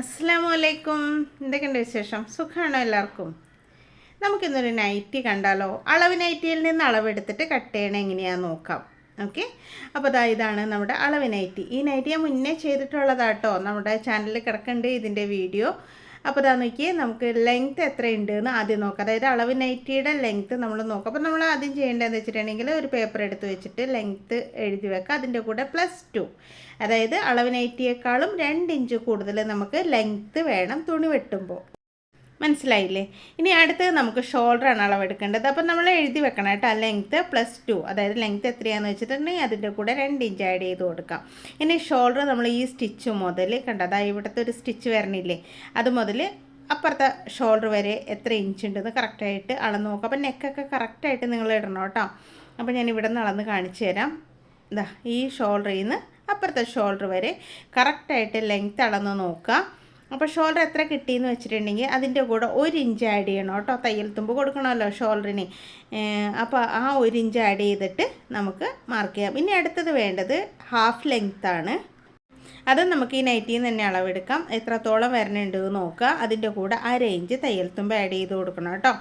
അസ്സാമു അലൈക്കും എന്തൊക്കെയുണ്ട് വിശേഷം? സുഖമാണോ എല്ലാവർക്കും? നമുക്കിന്നൊരു നൈറ്റി കണ്ടാലോ? അളവ് നൈറ്റിയിൽ നിന്ന് അളവെടുത്തിട്ട് കട്ട് ചെയ്യണം എങ്ങനെയാണെന്ന് നോക്കാം. ഓക്കെ? അപ്പോൾ അതാ ഇതാണ് നമ്മുടെ അളവ് നൈറ്റി. ഈ നൈറ്റി ഞാൻ മുന്നേ ചെയ്തിട്ടുള്ളതാട്ടോ. നമ്മുടെ ചാനലിൽ കിടക്കുന്നുണ്ട് ഇതിന്റെ വീഡിയോ. അപ്പോൾ അതാ നോക്കിയേ നമുക്ക് ലെങ്ത്ത് എത്രയുണ്ട് എന്ന് ആദ്യം നോക്കാം. അതായത് അളവ് നൈറ്റിയുടെ ലെങ്ത്ത് നമ്മൾ നോക്കാം. അപ്പോൾ നമ്മൾ ആദ്യം ചെയ്യേണ്ടതെന്ന് വെച്ചിട്ടുണ്ടെങ്കിൽ ഒരു പേപ്പർ എടുത്ത് വെച്ചിട്ട് ലെങ്ത്ത് എഴുതി വെക്കുക അതിന്റെ കൂടെ പ്ലസ് ടു അതായത് അളവ് നൈറ്റിയേക്കാളും രണ്ട് ഇഞ്ച് കൂടുതൽ നമുക്ക് ലെങ്ത്ത് വേണം തുണി വെട്ടുമ്പോൾ. മനസ്സിലായില്ലേ? ഇനി അടുത്തത് നമുക്ക് ഷോൾഡറാണ് അളവെടുക്കേണ്ടത്. അപ്പം നമ്മൾ എഴുതി വെക്കണം കേട്ടോ. ലെങ്ത്ത് പ്ലസ് ടു അതായത് ലെങ്ത്ത് എത്രയാണെന്ന് വെച്ചിട്ടുണ്ടെങ്കിൽ അതിന്റെ കൂടെ രണ്ട് ഇഞ്ച് ആഡ് ചെയ്ത് കൊടുക്കാം. ഇനി ഷോൾഡർ നമ്മൾ ഈ സ്റ്റിച്ച് മുതൽ കണ്ടതാ ഇവിടുത്തെ ഒരു സ്റ്റിച്ച് വരണില്ലേ? അത് മുതൽ അപ്പുറത്തെ ഷോൾഡർ വരെ എത്ര ഇഞ്ച് ഉണ്ടെന്ന് കറക്റ്റായിട്ട് അളന്ന് നോക്കാം. അപ്പം നെക്കൊക്കെ കറക്റ്റായിട്ട് നിങ്ങൾ ഇടണം കേട്ടോ. അപ്പോൾ ഞാൻ ഇവിടെ നിന്ന് അളന്ന് കാണിച്ചു തരാം. ഇതാ ഈ ഷോൾഡറിൽ നിന്ന് അപ്പുറത്തെ ഷോൾഡർ വരെ കറക്റ്റായിട്ട് ലെങ്ത്ത് അളന്ന് നോക്കുക അപ്പോൾ ഷോൾഡർ എത്ര കിട്ടിയെന്ന് വെച്ചിട്ടുണ്ടെങ്കിൽ അതിന്റെ കൂടെ ഒരു ഇഞ്ച് ആഡ് ചെയ്യണം കേട്ടോ. തയ്യൽ തുമ്പ് കൊടുക്കണമല്ലോ ഷോൾഡറിന് അപ്പോൾ ആ ഒരു ഇഞ്ച് ആഡ് ചെയ്തിട്ട് നമുക്ക് മാർക്ക് ചെയ്യാം. ഇനി അടുത്തത് വേണ്ടത് ഹാഫ് ലെങ്ത്താണ് അത് നമുക്ക് ഈ നൈറ്റിയിൽ നിന്ന് തന്നെ അളവെടുക്കാം. എത്രത്തോളം വരണുണ്ട് നോക്കുക. അതിന്റെ കൂടെ ആ റേഞ്ച് തയ്യൽ തുമ്പ് ആഡ് ചെയ്ത് കൊടുക്കണം കേട്ടോ.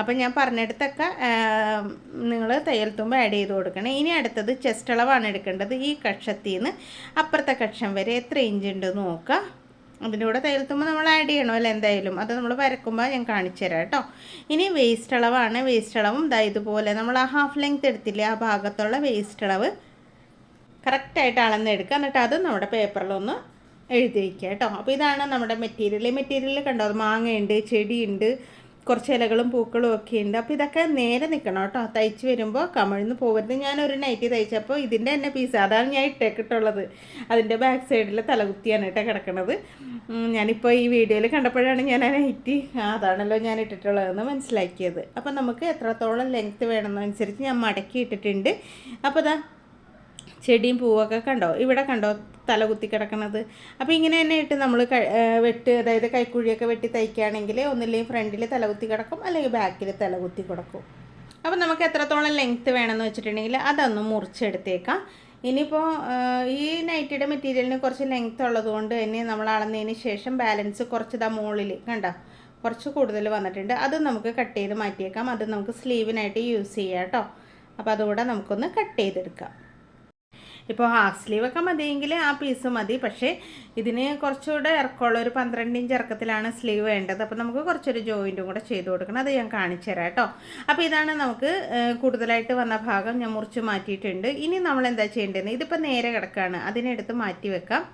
അപ്പം ഞാൻ പറഞ്ഞെടുത്തൊക്കെ നിങ്ങൾ തയ്യൽ തുമ്പ് ആഡ് ചെയ്ത് കൊടുക്കണം. ഇനി അടുത്തത് ചെസ്റ്റ് അളവാണ് എടുക്കേണ്ടത്. ഈ കക്ഷത്തിൽ നിന്ന് അപ്പുറത്തെ കക്ഷം വരെ എത്ര ഇഞ്ച് ഉണ്ടെന്ന് നോക്കുക. അതിന്റെ കൂടെ തയ്യൽത്തുമ്പോൾ നമ്മൾ ആഡ് ചെയ്യണമല്ലോ എന്തായാലും? അത് നമ്മൾ വരക്കുമ്പോൾ ഞാൻ കാണിച്ചു തരാം കേട്ടോ. ഇനി വേസ്റ്റ് അളവാണ്. വേസ്റ്റ് അളവും ഇതാ ഇതുപോലെ നമ്മൾ ആ ഹാഫ് ലെങ്ത് എടുത്തില്ലേ ആ ഭാഗത്തുള്ള വേസ്റ്റ് അളവ് കറക്റ്റായിട്ട് അളന്നെടുക്കുക എന്നിട്ട് അത് നമ്മുടെ പേപ്പറിലൊന്ന് എഴുതി വയ്ക്കുക കേട്ടോ. അപ്പോൾ ഇതാണ് നമ്മുടെ മെറ്റീരിയൽ മെറ്റീരിയൽ കണ്ടോ? മാങ്ങയുണ്ട് ചെടിയുണ്ട് കുറച്ച് ഇലകളും പൂക്കളും ഒക്കെ ഉണ്ട്. അപ്പോൾ ഇതൊക്കെ നേരെ നിൽക്കണം കേട്ടോ. തയ്ച്ച് വരുമ്പോൾ കമിഴ്ന്ന് പോകരുത് ഞാനൊരു നൈറ്റി തയ്ച്ചപ്പോൾ ഇതിന്റെ തന്നെ പീസ് അതാണ് ഞാൻ ഇട്ടേക്കിട്ടുള്ളത്. അതിന്റെ ബാക്ക് സൈഡിൽ തലകുത്തിയാണ് കേട്ടോ കിടക്കണത്. ഞാനിപ്പോൾ ഈ വീഡിയോയിൽ കണ്ടപ്പോഴാണ് ഞാൻ ആ നൈറ്റി അതാണല്ലോ ഞാൻ ഇട്ടിട്ടുള്ളതെന്ന് മനസ്സിലാക്കിയത്. അപ്പോൾ നമുക്ക് എത്രത്തോളം ലെങ്ത്ത് വേണമെന്നനുസരിച്ച് ഞാൻ മടക്കി ഇട്ടിട്ടുണ്ട്. അപ്പോൾ അതാ ചെടിയും പൂവൊക്കെ കണ്ടോ? ഇവിടെ കണ്ടോ തല കുത്തി കിടക്കണത്? അപ്പോൾ ഇങ്ങനെ തന്നെ ഇട്ട് നമ്മൾ വെട്ട് അതായത് കൈക്കുഴിയൊക്കെ വെട്ടി തയ്ക്കുകയാണെങ്കിൽ ഒന്നില്ലെങ്കിൽ ഫ്രണ്ടിൽ തല കുത്തി കിടക്കും അല്ലെങ്കിൽ ബാക്കിൽ തല കുത്തി കിടക്കും. അപ്പോൾ നമുക്ക് എത്രത്തോളം ലെങ്ത്ത് വേണമെന്ന് വെച്ചിട്ടുണ്ടെങ്കിൽ അതൊന്ന് മുറിച്ചെടുത്തേക്കാം. ഇനിയിപ്പോൾ ഈ നൈറ്റിയുടെ മെറ്റീരിയലിന് കുറച്ച് ലെങ്ത്ത് ഉള്ളതുകൊണ്ട് തന്നെ നമ്മൾ അളന്നതിന് ശേഷം ബാലൻസ് കുറച്ച് ഇതാ മുകളിൽ കണ്ട? കുറച്ച് കൂടുതൽ വന്നിട്ടുണ്ട്. അത് നമുക്ക് കട്ട് ചെയ്ത് മാറ്റിയേക്കാം. അത് നമുക്ക് സ്ലീവിനായിട്ട് യൂസ് ചെയ്യാം കേട്ടോ അപ്പോൾ അതുകൂടെ നമുക്കൊന്ന് കട്ട് ചെയ്തെടുക്കാം. ഇപ്പോൾ ഹാഫ് സ്ലീവൊക്കെ മതിയെങ്കിൽ ആ പീസ് മതി. പക്ഷേ ഇതിന് കുറച്ചുകൂടെ ഇറക്കമുള്ള ഒരു പന്ത്രണ്ട് ഇഞ്ച് ഇറക്കത്തിലാണ് സ്ലീവ് വേണ്ടത്. അപ്പോൾ നമുക്ക് കുറച്ചൊരു ജോയിന്റും കൂടെ ചെയ്ത് കൊടുക്കണം. അത് ഞാൻ കാണിച്ചു തരാം കേട്ടോ. അപ്പോൾ ഇതാണ് നമുക്ക് കൂടുതലായിട്ട് വന്ന ഭാഗം. ഞാൻ മുറിച്ച് മാറ്റിയിട്ടുണ്ട്. ഇനി നമ്മൾ എന്താ ചെയ്യേണ്ടത് ഇതിപ്പോൾ നേരെ കിടക്കുകയാണ് അതിനെടുത്ത് മാറ്റി വെക്കാം.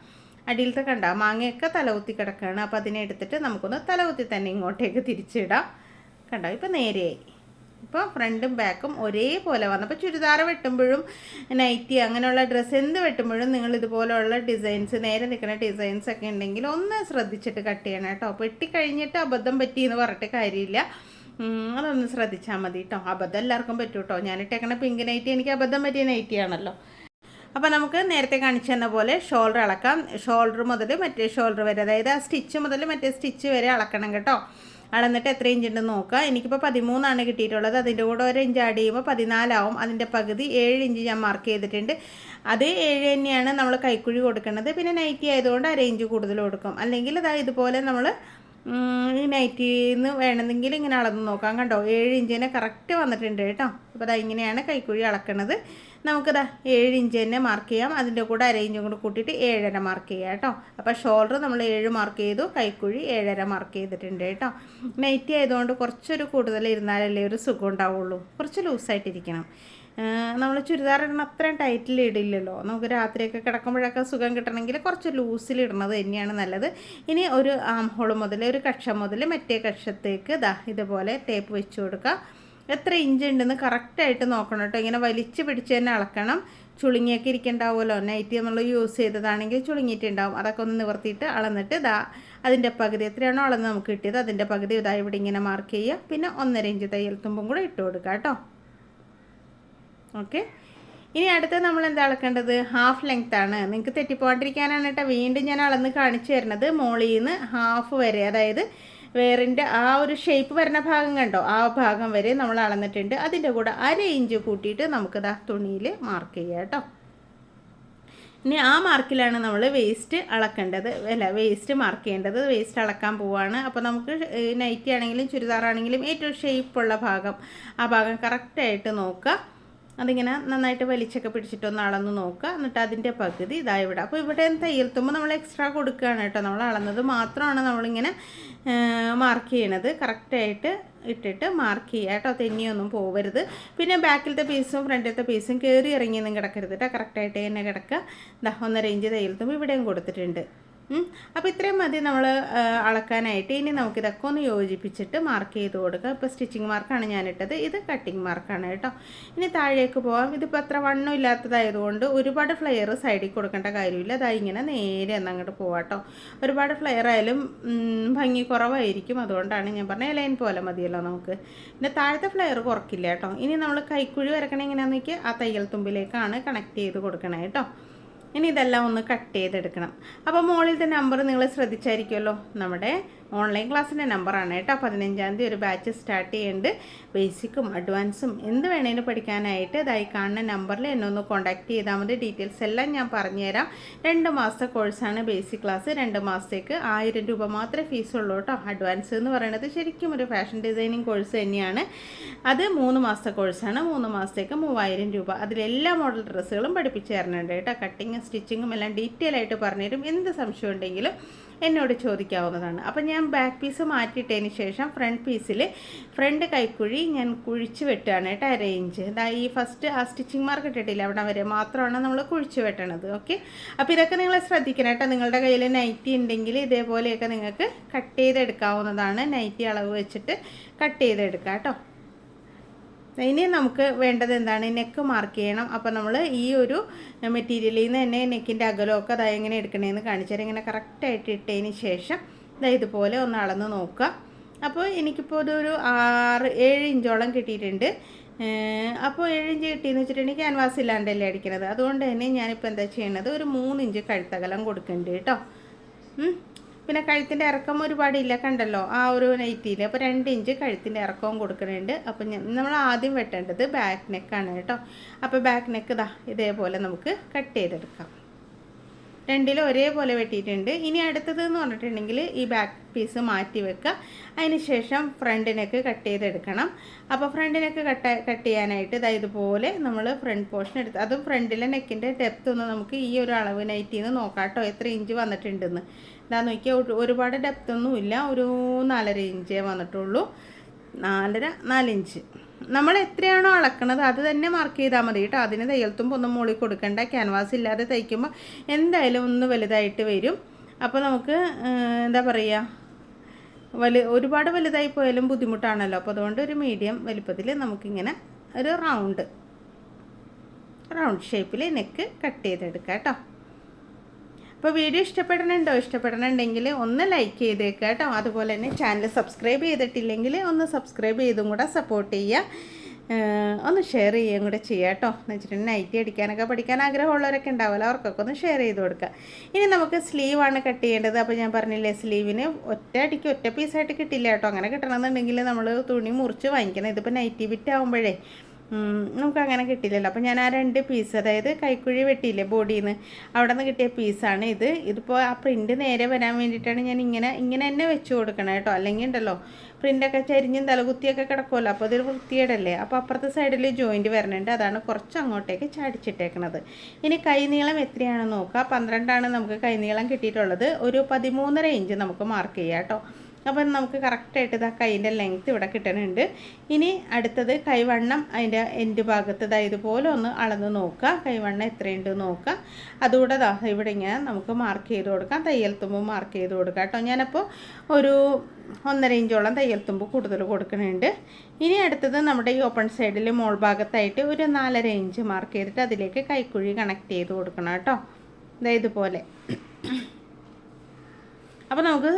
അടിയിലത്തെ കണ്ട? മാങ്ങയൊക്കെ തലകുത്തി കിടക്കുകയാണ് അപ്പോൾ അതിനെ എടുത്തിട്ട് നമുക്കൊന്ന് തലകുത്തി തന്നെ ഇങ്ങോട്ടേക്ക് തിരിച്ചിടാം. കണ്ടോ? ഇപ്പോൾ നേരെയായി. ഇപ്പോൾ ഫ്രണ്ടും ബാക്കും ഒരേപോലെ വന്നു. അപ്പോൾ ചുരിദാർ വെട്ടുമ്പോഴും നൈറ്റി അങ്ങനെയുള്ള ഡ്രസ്സ് എന്ത് വെട്ടുമ്പോഴും നിങ്ങൾ ഇതുപോലെയുള്ള ഡിസൈൻസ് നേരെ നിൽക്കുന്ന ഡിസൈൻസ് ഒക്കെ ഉണ്ടെങ്കിൽ ഒന്ന് ശ്രദ്ധിച്ചിട്ട് കട്ട് ചെയ്യണം കേട്ടോ. വെട്ടിക്കഴിഞ്ഞിട്ട് അബദ്ധം പറ്റി എന്ന് പറഞ്ഞിട്ട് കാര്യമില്ല. അതൊന്ന് ശ്രദ്ധിച്ചാൽ മതി കേട്ടോ. അബദ്ധം എല്ലാവർക്കും പറ്റും കേട്ടോ. ഞാനിട്ടേക്കണ പിങ്ക് നൈറ്റി എനിക്ക് അബദ്ധം പറ്റിയ നൈറ്റിയാണല്ലോ അപ്പോൾ നമുക്ക് നേരത്തെ കാണിച്ചു തന്ന പോലെ ഷോൾഡർ അളക്കാം. ഷോൾഡർ മുതൽ മറ്റേ ഷോൾഡർ വരെ അതായത് ആ സ്റ്റിച്ച് മുതൽ മറ്റേ സ്റ്റിച്ച് വരെ അളക്കണം കേട്ടോ. അളന്നിട്ട് എത്ര ഇഞ്ച് ഉണ്ടെന്ന് നോക്കുക. എനിക്കിപ്പോൾ പതിമൂന്നാണ് കിട്ടിയിട്ടുള്ളത്. അതിന്റെ കൂടെ ഒരു ഇഞ്ച് ആഡ് ചെയ്യുമ്പോൾ പതിനാലാവും. അതിന്റെ പകുതി ഏഴ് ഇഞ്ച് ഞാൻ മാർക്ക് ചെയ്തിട്ടുണ്ട്. അത് ഏഴ് തന്നെയാണ് നമ്മൾ കൈക്കുഴി കൊടുക്കുന്നത്. പിന്നെ നൈറ്റി ആയതുകൊണ്ട് അര ഇഞ്ച് കൂടുതൽ കൊടുക്കും. അല്ലെങ്കിൽ അതാ ഇതുപോലെ നമ്മൾ ഈ വേണമെന്നെങ്കിൽ ഇങ്ങനെ അളന്ന് നോക്കാം കണ്ടോ. ഏഴ് ഇഞ്ചിനെ കറക്റ്റ് വന്നിട്ടുണ്ട് കേട്ടോ. അപ്പോൾ അതാ ഇങ്ങനെയാണ് കൈക്കുഴി അളക്കുന്നത് നമുക്കിതാ ഏഴ് ഇഞ്ച് തന്നെ മാർക്ക് ചെയ്യാം. അതിന്റെ കൂടെ അര ഇഞ്ചും കൂടെ കൂട്ടിയിട്ട് ഏഴര മാർക്ക് ചെയ്യാം കേട്ടോ. അപ്പോൾ ഷോൾഡർ നമ്മൾ ഏഴ് മാർക്ക് ചെയ്തു കൈക്കുഴി ഏഴര മാർക്ക് ചെയ്തിട്ടുണ്ട് കേട്ടോ. നൈറ്റി ആയതുകൊണ്ട് കുറച്ചൊരു കൂടുതൽ ഇരുന്നാലല്ലേ ഒരു സുഖം ഉണ്ടാവുള്ളൂ. കുറച്ച് ലൂസായിട്ടിരിക്കണം നമ്മൾ ചുരിദാർ ഇടണം അത്രയും ടൈറ്റിൽ ഇടില്ലല്ലോ. നമുക്ക് രാത്രിയൊക്കെ കിടക്കുമ്പോഴൊക്കെ സുഖം കിട്ടണമെങ്കിൽ കുറച്ച് ലൂസിൽ ഇടുന്നത് തന്നെയാണ് നല്ലത്. ഇനി ഒരു ആംഹോൾ മുതൽ ഒരു കക്ഷം മുതൽ മറ്റേ കക്ഷത്തേക്ക് ഇതാ ഇതുപോലെ ടേപ്പ് വെച്ച് കൊടുക്കുക എത്ര ഇഞ്ച് ഉണ്ടെന്ന് കറക്റ്റായിട്ട് നോക്കണം കേട്ടോ. ഇങ്ങനെ വലിച്ചു പിടിച്ച് തന്നെ അളക്കണം. ചുളുങ്ങിയൊക്കെ ഇരിക്കണ്ടാവുമല്ലോ. നൈറ്റി നമ്മൾ യൂസ് ചെയ്തതാണെങ്കിൽ ചുളുങ്ങിയിട്ടുണ്ടാവും. അതൊക്കെ ഒന്ന് നിവർത്തിയിട്ട് അളന്നിട്ട് ഇതാ അതിന്റെ പകുതി എത്രയാണോ അളന്ന് നമുക്ക് കിട്ടിയത് അതിന്റെ പകുതി ഇതാ ഇവിടെ ഇങ്ങനെ മാർക്ക് ചെയ്യുക. പിന്നെ ഒന്നര ഇഞ്ച് തയ്യൽ തുമ്പും കൂടെ ഇട്ട് കൊടുക്കുക കേട്ടോ. ഓക്കെ ഇനി അടുത്ത് നമ്മൾ എന്താ അളക്കേണ്ടത്? ഹാഫ് ലെങ്ത് ആണ്. നിങ്ങൾക്ക് തെറ്റിപ്പോണ്ടിരിക്കാനാണ് കേട്ടോ. വീണ്ടും ഞാൻ അളന്ന് കാണിച്ചു തരുന്നത് മോളിൽ നിന്ന് ഹാഫ് വരെ. അതായത് വേറിന്റെ ആ ഒരു ഷേപ്പ് വരുന്ന ഭാഗം കണ്ടോ? ആ ഭാഗം വരെ നമ്മൾ അളന്നിട്ടുണ്ട്. അതിന്റെ കൂടെ അര ഇഞ്ച് കൂട്ടിയിട്ട് നമുക്കത് ആ തുണിയിൽ മാർക്ക് ചെയ്യാം കേട്ടോ. ഇനി ആ മാർക്കിലാണ് നമ്മൾ വേസ്റ്റ് അളക്കേണ്ടത്. അല്ല വേസ്റ്റ് മാർക്ക് ചെയ്യേണ്ടത്. വേസ്റ്റ് അളക്കാൻ പോവാണ്. അപ്പോൾ നമുക്ക് നൈറ്റി ആണെങ്കിലും ചുരിദാറാണെങ്കിലും ഏറ്റവും ഷേപ്പുള്ള ഭാഗം. ആ ഭാഗം കറക്റ്റായിട്ട് നോക്കുക. അതിങ്ങനെ നന്നായിട്ട് വലിച്ചൊക്കെ പിടിച്ചിട്ടൊന്ന് അളന്ന് നോക്കുക. എന്നിട്ട് അതിന്റെ പകുതി ഇതാ ഇവിടെ. അപ്പോൾ ഇവിടെ തയ്യൽത്തുമ്പോൾ തുമ്പ് നമ്മൾ എക്സ്ട്രാ കൊടുക്കുകയാണ് കേട്ടോ. നമ്മൾ അളന്നത് മാത്രമാണ് നമ്മളിങ്ങനെ മാർക്ക് ചെയ്യണത്. കറക്റ്റായിട്ട് ഇട്ടിട്ട് മാർക്ക് ചെയ്യുക കേട്ടോ. തെന്നിയൊന്നും പോവരുത്. പിന്നെ ബാക്കിലത്തെ പീസും ഫ്രണ്ടിലത്തെ പീസും കയറി ഇറങ്ങിയൊന്നും കിടക്കരുത് കേട്ടോ. കറക്റ്റായിട്ട് തന്നെ കിടക്കുക. ഒന്നര ഇഞ്ച് തയ്യൽത്തുമ്പോൾ തുമ്പ് ഇവിടെയും കൊടുത്തിട്ടുണ്ട്. അപ്പോൾ ഇത്രയും മതി നമ്മൾ അളക്കാനായിട്ട്. ഇനി നമുക്കിതൊക്കെ ഒന്ന് യോജിപ്പിച്ചിട്ട് മാർക്ക് ചെയ്ത് കൊടുക്കുക ഇപ്പോൾ സ്റ്റിച്ചിങ് മാർക്കാണ് ഞാനിട്ടത്. ഇത് കട്ടിങ് മാർക്കാണ് കേട്ടോ. ഇനി താഴേക്ക് പോകാം ഇതിപ്പോൾ അത്ര വണ്ണം ഇല്ലാത്തതായതുകൊണ്ട് ഒരുപാട് ഫ്ലെയർ സൈഡിൽ കൊടുക്കേണ്ട കാര്യമില്ല. അതാ ഇങ്ങനെ നേരെ ഒന്ന് അങ്ങോട്ട് പോവാം കേട്ടോ. ഒരുപാട് ഫ്ലെയർ ആയാലും ഭംഗി കുറവായിരിക്കും. അതുകൊണ്ടാണ് ഞാൻ പറഞ്ഞത് ലൈൻ പോലെ മതിയല്ലോ നമുക്ക്. പിന്നെ താഴത്തെ ഫ്ലെയർ കുറക്കില്ല കേട്ടോ. ഇനി നമ്മൾ കൈക്കുഴി വരക്കണേ എങ്ങനെയാണെന്ന് വെച്ചാൽ ആ തയ്യൽ തുമ്പിലേക്കാണ് കണക്ട് ചെയ്ത് കൊടുക്കണേ കേട്ടോ. ഇനി ഇതെല്ലാം ഒന്ന് കട്ട് ചെയ്തെടുക്കണം. അപ്പോൾ മുകളിലത്തെ നമ്പർ നിങ്ങൾ ശ്രദ്ധിച്ചായിരിക്കുമല്ലോ. നമ്മുടെ ഓൺലൈൻ ക്ലാസ്സിന്റെ നമ്പറാണ് കേട്ടോ. പതിനഞ്ചാം തീയതി ഒരു ബാച്ച് സ്റ്റാർട്ട് ചെയ്യുന്നുണ്ട് ബേസിക്കും അഡ്വാൻസും എന്ത് വേണേലും പഠിക്കാനായിട്ട് ഇതായി കാണുന്ന നമ്പറിൽ എന്നെ ഒന്ന് കോൺടാക്ട് ചെയ്താൽ മതി. ഡീറ്റെയിൽസ് എല്ലാം ഞാൻ പറഞ്ഞുതരാം. രണ്ട് മാസത്തെ കോഴ്സാണ് ബേസിക് ക്ലാസ് രണ്ട് മാസത്തേക്ക് ആയിരം രൂപ മാത്രമേ ഫീസുള്ളൂ കേട്ടോ. അഡ്വാൻസ് എന്ന് പറയുന്നത് ശരിക്കും ഒരു ഫാഷൻ ഡിസൈനിങ് കോഴ്സ് തന്നെയാണ്. അത് മൂന്ന് മാസത്തെ കോഴ്സാണ് മൂന്ന് മാസത്തേക്ക് മൂവായിരം രൂപ. അതിലെല്ലാ മോഡൽ ഡ്രസ്സുകളും പഠിപ്പിച്ചു തരുന്നുണ്ട് കേട്ടോ. കട്ടിങ്ങും സ്റ്റിച്ചിങ്ങും എല്ലാം ഡീറ്റെയിൽ ആയിട്ട് പറഞ്ഞുതരും. എന്ത് സംശയം ഉണ്ടെങ്കിലും എന്നോട് ചോദിക്കാവുന്നതാണ്. അപ്പം ഞാൻ ബാക്ക് പീസ് മാറ്റിയിട്ടതിന് ശേഷം ഫ്രണ്ട് പീസിൽ ഫ്രണ്ട് കൈക്കുഴി ഞാൻ കുഴിച്ച് വെട്ടുകയാണ് കേട്ടോ അരയിഞ്ച് ഇതാ ഈ ഫസ്റ്റ് ആ സ്റ്റിച്ചിങ് മാർക്ക് ഇട്ടിട്ടില്ല അവിടെ വരെ മാത്രമാണ് നമ്മൾ കുഴിച്ച് വെട്ടണത്. ഓക്കെ അപ്പോൾ ഇതൊക്കെ നിങ്ങൾ ശ്രദ്ധിക്കണം കേട്ടോ. നിങ്ങളുടെ കയ്യിൽ നൈറ്റി ഉണ്ടെങ്കിൽ ഇതേപോലെയൊക്കെ നിങ്ങൾക്ക് കട്ട് ചെയ്തെടുക്കാവുന്നതാണ്. നൈറ്റി അളവ് വെച്ചിട്ട് കട്ട് ചെയ്തെടുക്കാം കേട്ടോ. ഇനി നമുക്ക് വേണ്ടത് എന്താണ്? നെക്ക് മാർക്ക് ചെയ്യണം. അപ്പോൾ നമ്മൾ ഈ ഒരു മെറ്റീരിയലിൽ നിന്ന് തന്നെ നെക്കിന്റെ അകലമൊക്കെ അതായത് എങ്ങനെ എടുക്കണേന്ന് കാണിച്ചാൽ ഇങ്ങനെ കറക്റ്റായിട്ട് ഇട്ടതിന് ശേഷം ഇതാ ഇതുപോലെ ഒന്ന് അളന്ന് നോക്കുക അപ്പോൾ എനിക്കിപ്പോൾ ഇതൊരു ആറ് ഏഴ് ഇഞ്ചോളം കിട്ടിയിട്ടുണ്ട്. അപ്പോൾ ഏഴ് ഇഞ്ച് കിട്ടിയെന്ന് വെച്ചിട്ടുണ്ടെങ്കിൽ ക്യാൻവാസ് ഇല്ലാണ്ടല്ലേ അടിക്കണത്. അതുകൊണ്ട് തന്നെ ഞാനിപ്പോൾ എന്താ ചെയ്യണത്? ഒരു മൂന്ന് ഇഞ്ച് കഴുത്തകലം കൊടുക്കുന്നുണ്ട് കേട്ടോ. പിന്നെ കഴുത്തിന്റെ ഇറക്കം ഒരുപാടില്ല കണ്ടല്ലോ? ആ ഒരു നൈറ്റിയിൽ. അപ്പോൾ രണ്ട് ഇഞ്ച് കഴുത്തിന്റെ ഇറക്കവും കൊടുക്കുന്നുണ്ട്. അപ്പോൾ നമ്മൾ ആദ്യം വെട്ടേണ്ടത് ബാക്ക് നെക്കാണ് കേട്ടോ. അപ്പോൾ ബാക്ക് നെക്ക് ഇതാ ഇതേപോലെ നമുക്ക് കട്ട് ചെയ്തെടുക്കാം. രണ്ടിലും ഒരേപോലെ വെട്ടിയിട്ടുണ്ട്. ഇനി അടുത്തത് എന്ന് പറഞ്ഞിട്ടുണ്ടെങ്കിൽ ഈ ബാക്ക് പീസ് മാറ്റി വെക്കുക. അതിനുശേഷം ഫ്രണ്ട് നെക്ക് കട്ട് ചെയ്തെടുക്കണം. അപ്പോൾ ഫ്രണ്ട് നെക്ക് കട്ട് കട്ട് ചെയ്യാനായിട്ട് ഇതാ ഇതുപോലെ നമ്മൾ ഫ്രണ്ട് പോർഷൻ എടുത്ത് അതും ഫ്രണ്ടിലെ നെക്കിന്റെ ഡെപ്ത് ഒന്ന് നമുക്ക് ഈ ഒരു അളവ് നൈറ്റിൽ നിന്ന് നോക്കാട്ടോ എത്ര ഇഞ്ച് വന്നിട്ടുണ്ടെന്ന്. ഇതാ നോക്കിയാൽ ഒരുപാട് ഡെപ്ത് ഒന്നും ഇല്ല ഒരു നാലര ഇഞ്ചേ വന്നിട്ടുള്ളൂ. നാലര നാലിഞ്ച് നമ്മൾ എത്രയാണോ അളക്കണത് അത് തന്നെ മാർക്ക് ചെയ്താൽ മതി കേട്ടോ. അതിന് തയ്യൽത്തുമ്പോൾ ഒന്നും മുകളിൽ കൊടുക്കണ്ട. ക്യാൻവാസ് ഇല്ലാതെ തയ്ക്കുമ്പോൾ എന്തായാലും ഒന്ന് വലുതായിട്ട് വരും. അപ്പോൾ നമുക്ക് എന്താ പറയുക വലു ഒരുപാട് വലുതായി പോയാലും ബുദ്ധിമുട്ടാണല്ലോ. അപ്പോൾ അതുകൊണ്ട് ഒരു മീഡിയം വലിപ്പത്തിൽ നമുക്കിങ്ങനെ ഒരു റൗണ്ട് റൗണ്ട് ഷേപ്പിൽ നെക്ക് കട്ട് ചെയ്തെടുക്കാം കേട്ടോ. അപ്പോൾ വീഡിയോ ഇഷ്ടപ്പെടണുണ്ടോ? ഇഷ്ടപ്പെടണുണ്ടെങ്കിൽ ഒന്ന് ലൈക്ക് ചെയ്തേക്കുക കേട്ടോ. അതുപോലെ തന്നെ ചാനൽ സബ്സ്ക്രൈബ് ചെയ്തിട്ടില്ലെങ്കിൽ ഒന്ന് സബ്സ്ക്രൈബ് ചെയ്തും കൂടെ സപ്പോർട്ട് ചെയ്യുക. ഒന്ന് ഷെയർ ചെയ്യുകയും കൂടെ ചെയ്യുക കേട്ടോ. എന്ന് വെച്ചിട്ടുണ്ടെങ്കിൽ നൈറ്റി അടിക്കാനൊക്കെ പഠിക്കാൻ ആഗ്രഹമുള്ളവരൊക്കെ ഉണ്ടാവുമല്ലോ അവർക്കൊക്കെ ഒന്ന് ഷെയർ ചെയ്ത് കൊടുക്കുക. ഇനി നമുക്ക് സ്ലീവാണ് കട്ട് ചെയ്യേണ്ടത്. അപ്പോൾ ഞാൻ പറഞ്ഞില്ലേ സ്ലീവിന് ഒറ്റ അടിക്ക് ഒറ്റ പീസായിട്ട് കിട്ടില്ല കേട്ടോ. അങ്ങനെ കിട്ടണമെന്നുണ്ടെങ്കിൽ നമ്മൾ തുണി മുറിച്ച് വാങ്ങിക്കണം. ഇതിപ്പോൾ നൈറ്റി ബിറ്റ് ആകുമ്പോഴേ നമുക്ക് അങ്ങനെ കിട്ടിയില്ലല്ലോ. അപ്പോൾ ഞാൻ ആ രണ്ട് പീസ് അതായത് കൈക്കുഴി വെട്ടിയില്ലേ ബോഡിയിൽ നിന്ന് അവിടെ നിന്ന് കിട്ടിയ പീസാണ് ഇത്. ഇതിപ്പോൾ ആ പ്രിന്റ് നേരെ വരാൻ വേണ്ടിയിട്ടാണ് ഞാൻ ഇങ്ങനെ ഇങ്ങനെ തന്നെ വെച്ച് കൊടുക്കണം കേട്ടോ. അല്ലെങ്കിൽ ഉണ്ടല്ലോ പ്രിന്റൊക്കെ ചരിഞ്ഞും തലകുത്തിയൊക്കെ കിടക്കുമല്ലോ അപ്പോൾ അതൊരു വൃത്തിയേടല്ലേ അപ്പോൾ അപ്പുറത്തെ സൈഡിൽ ജോയിന്റ് വരണുണ്ട്. അതാണ് കുറച്ച് അങ്ങോട്ടേക്ക് ചാടിച്ചിട്ടേക്കണത്. ഇനി കൈനീളം എത്രയാണെന്ന് നോക്കുക പന്ത്രണ്ടാണ് നമുക്ക് കൈനീളം കിട്ടിയിട്ടുള്ളത്. ഒരു പതിമൂന്നര ഇഞ്ച് നമുക്ക് മാർക്ക് ചെയ്യാം കേട്ടോ. അപ്പം നമുക്ക് കറക്റ്റായിട്ട് ഇതാ കൈന്റെ ലെങ്ത്ത് ഇവിടെ കിട്ടണുണ്ട്. ഇനി അടുത്തത് കൈവണ്ണം അതിന്റെ എൻഡ് ഭാഗത്ത് ഇതാ ഇതുപോലെ ഒന്ന് അളന്ന് നോക്കുക. കൈവണ്ണം എത്രയുണ്ട് നോക്കുക. അതുകൂടെ ദാ ഇവിടെ ഇങ്ങനെ നമുക്ക് മാർക്ക് ചെയ്ത് കൊടുക്കാം. തയ്യൽ തുമ്പ് മാർക്ക് ചെയ്ത് കൊടുക്കാം കേട്ടോ. ഞാനപ്പോൾ ഒരു ഒന്നര ഇഞ്ചോളം തയ്യൽ തുമ്പ് കൂടുതൽ കൊടുക്കുന്നുണ്ട് ഇനി അടുത്തത് നമ്മുടെ ഈ ഓപ്പൺ സൈഡിൽ മോൾ ഭാഗത്തായിട്ട് ഒരു നാലര ഇഞ്ച് മാർക്ക് ചെയ്തിട്ട് അതിലേക്ക് കൈക്കുഴി കണക്ട് ചെയ്ത് കൊടുക്കണം കേട്ടോ. ഇതുപോലെ. അപ്പോൾ നമുക്ക്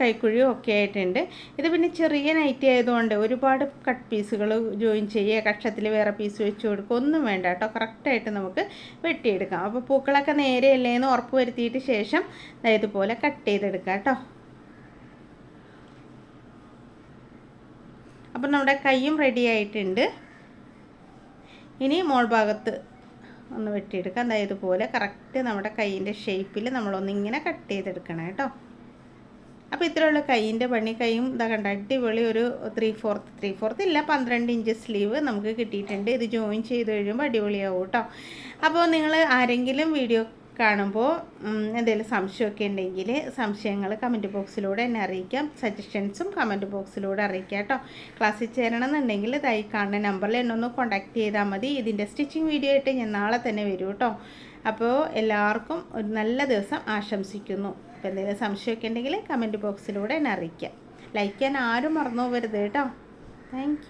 കൈക്കുഴിയും ഒക്കെ ആയിട്ടുണ്ട്. ഇത് പിന്നെ ചെറിയ നൈറ്റി ആയതുകൊണ്ട് ഒരുപാട് കട്ട് പീസുകൾ ജോയിൻ ചെയ്യുക കക്ഷത്തിൽ വേറെ പീസ് വെച്ച് കൊടുക്കുക ഒന്നും വേണ്ട കേട്ടോ. കറക്റ്റായിട്ട് നമുക്ക് വെട്ടിയെടുക്കാം. അപ്പോൾ പൂക്കളൊക്കെ നേരെയല്ലേ എന്ന് ഉറപ്പ് വരുത്തിയിട്ട് ശേഷം ഇതുപോലെ കട്ട് ചെയ്തെടുക്കാം കേട്ടോ. അപ്പം നമ്മുടെ കൈയും റെഡി ആയിട്ടുണ്ട്. ഇനി മോൾ ഭാഗത്ത് ഒന്ന് വെട്ടിയെടുക്കാം. അതായത് പോലെ കറക്റ്റ് നമ്മുടെ കൈയിന്റെ ഷേപ്പിൽ നമ്മളൊന്നിങ്ങനെ കട്ട് ചെയ്തെടുക്കണം കേട്ടോ. അപ്പോൾ ഇത്രയുള്ള കൈയിന്റെ പണി. കൈയും ഇതാ കണ്ട അടിപൊളി ഒരു ത്രീ ഫോർത്ത് ത്രീ ഫോർത്ത് ഇല്ല പന്ത്രണ്ട് ഇഞ്ച് സ്ലീവ് നമുക്ക് കിട്ടിയിട്ടുണ്ട്. ഇത് ജോയിൻ ചെയ്ത് കഴിയുമ്പോൾ അടിപൊളിയാവും കേട്ടോ അപ്പോൾ നിങ്ങൾ ആരെങ്കിലും വീഡിയോ കാണുമ്പോൾ എന്തെങ്കിലും സംശയമൊക്കെ ഉണ്ടെങ്കിൽ സംശയങ്ങൾ കമന്റ് ബോക്സിലൂടെ എന്നെ അറിയിക്കാം. സജഷൻസും കമന്റ് ബോക്സിലൂടെ അറിയിക്കാം കേട്ടോ ക്ലാസ്സിൽ ചേരണം എന്നുണ്ടെങ്കിൽ ഇതായി കാണുന്ന നമ്പറിൽ എന്നെ ഒന്ന് കോൺടാക്റ്റ് ചെയ്താൽ മതി. ഇതിന്റെ സ്റ്റിച്ചിങ് വീഡിയോ ആയിട്ട് ഞാൻ നാളെ തന്നെ വരും കേട്ടോ അപ്പോൾ എല്ലാവർക്കും ഒരു നല്ല ദിവസം ആശംസിക്കുന്നു. അപ്പോൾ എന്തെങ്കിലും സംശയമൊക്കെ ഉണ്ടെങ്കിൽ കമന്റ് ബോക്സിലൂടെ എന്നെ അറിയിക്കാം ലൈക്ക് ചെയ്യാൻ ആരും മറന്നു പോകരുത് കേട്ടോ. താങ്ക്